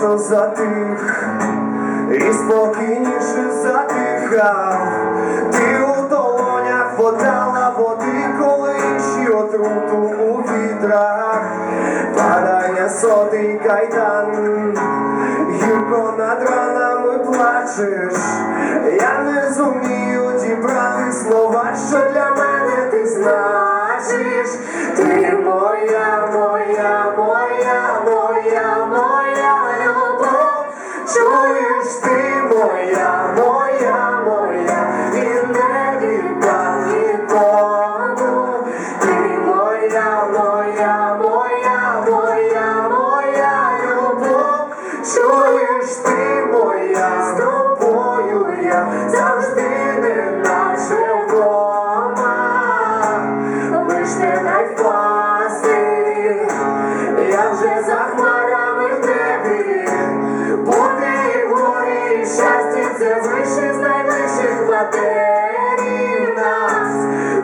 Міцно затих і спокійніше затихав, ти у долонях подала води, коли інші отруту у вітрах, падає сотий кайдан, гірко над ранами плачеш, я не зумію дібрати слова, що для мене ти значиш, ти моя, моя, моя. ти моя, моя. двері нас,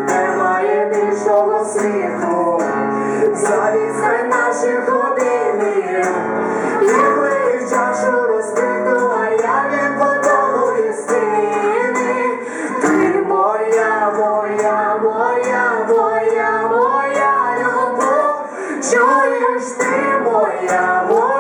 немає більшого світу, завіхай наших години, лігли в чашу розбиту, а я від подолу стіни, Ти моя, моя, моя, моя, моя любов, чуєш ти моя, моя.